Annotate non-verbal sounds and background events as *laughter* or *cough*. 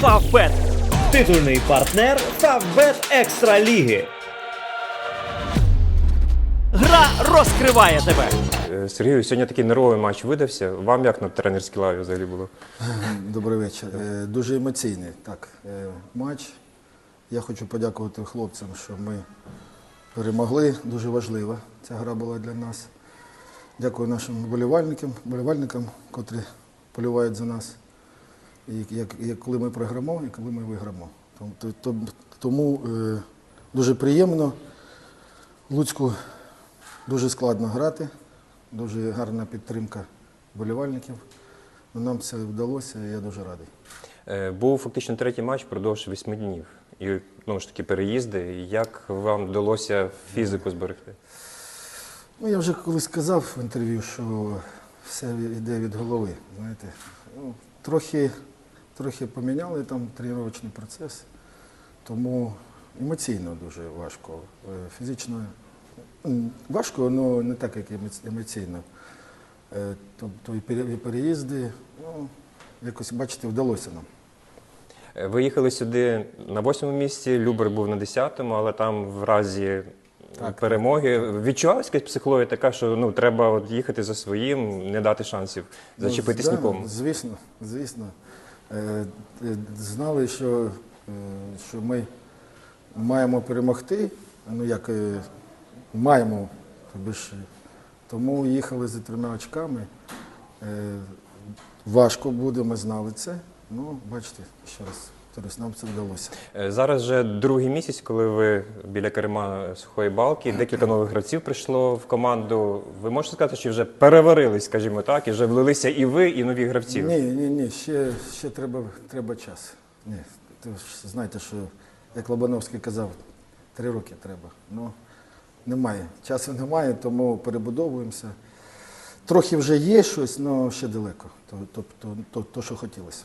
Фавбет. Титульний партнер Фавбет Екстра Ліги. Гра розкриває тебе. Е, Сергію, сьогодні такий нервовий матч видався. Вам як на тренерській лаві взагалі було? *laughs* Добрий вечір. Е, Дуже емоційний так, е, матч. Я хочу подякувати хлопцям, що ми перемогли. Дуже важлива ця гра була для нас. Дякую нашим вболівальникам, вболівальникам, котрі полювають за нас. Як, як коли ми програмо, і коли ми виграмо. Тому, то- то- тому е, дуже приємно. Луцьку дуже складно грати, дуже гарна підтримка вболівальників. Ну, Нам це вдалося, і я дуже радий. Е, Був фактично третій матч впродовж восьми днів. І знову ж таки переїзди. Як вам вдалося фізику зберегти? Ну, я вже колись сказав в інтерв'ю, що все йде від голови. Знаєте. Ну, трохи, трохи поміняли там тренувальний процес, тому емоційно дуже важко. Е, Фізично важко, але не так, як емоційно. Е, Тобто і переїзди, ну, якось, бачите, вдалося нам. Е, Ви їхали сюди на восьмому місці, Любер був на десятому, але там в разі перемоги відчувалася якась психологія така, що ну треба от їхати за своїм, не дати шансів зачепитись Ну, да, нікому. Звісно, звісно. Е, е, Знали, що, е, що ми маємо перемогти. Ну як маємо, тобі ж, тому їхали за трьома очками. Важко буде, ми знали це. Ну, бачите, ще раз, тобто нам це вдалося. Е, Зараз вже другий місяць, коли ви біля керма сухої балки, декілька нових гравців прийшло в команду. Ви можете сказати, що вже переварились, скажімо так, і вже влилися і ви, і нові гравці? Ні, ні, ні, ще, ще треба, треба час. Ні, ти ж знаєте, що як Лобановський казав, три роки треба. Ну, немає. Часу немає, тому перебудовуємося. Трохи вже є щось, але ще далеко. То, то, то, то, то що хотілося.